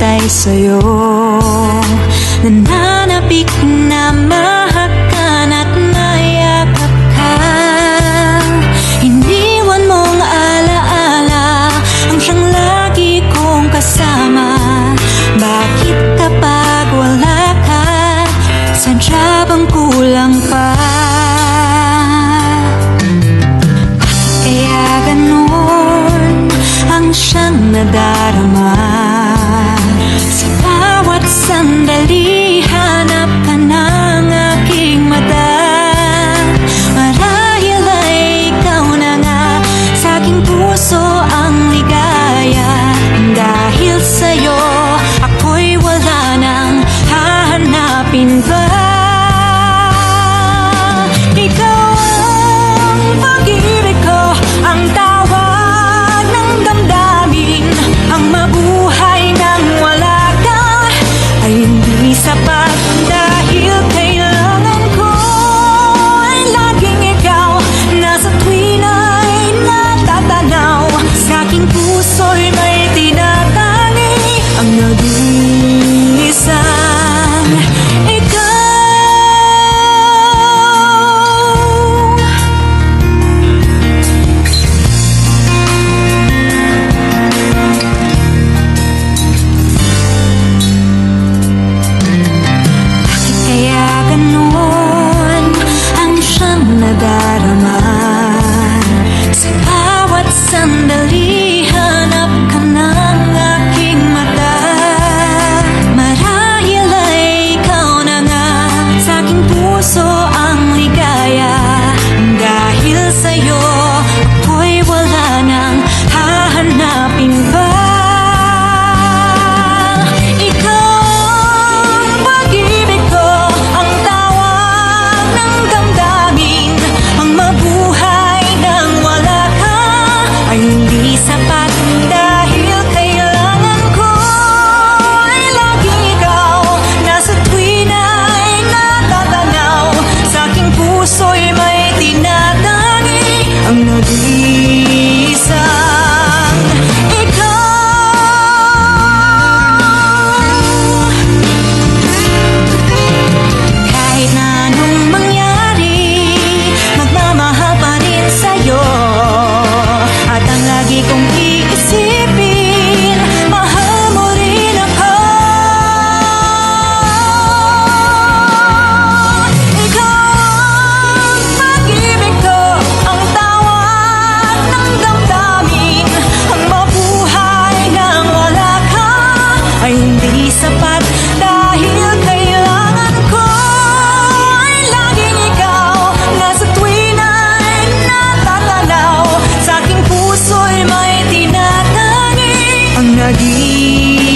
naghihintay sa'yo. Nananapik na mahakan at mayakap ka. Iniwan mong alaala Ang siyang lagi kong kasama. Bakit kapag wala ka? Sadya bang kulang pa? Kaya ganun ang siyang nadarama. sapat dahil kailan be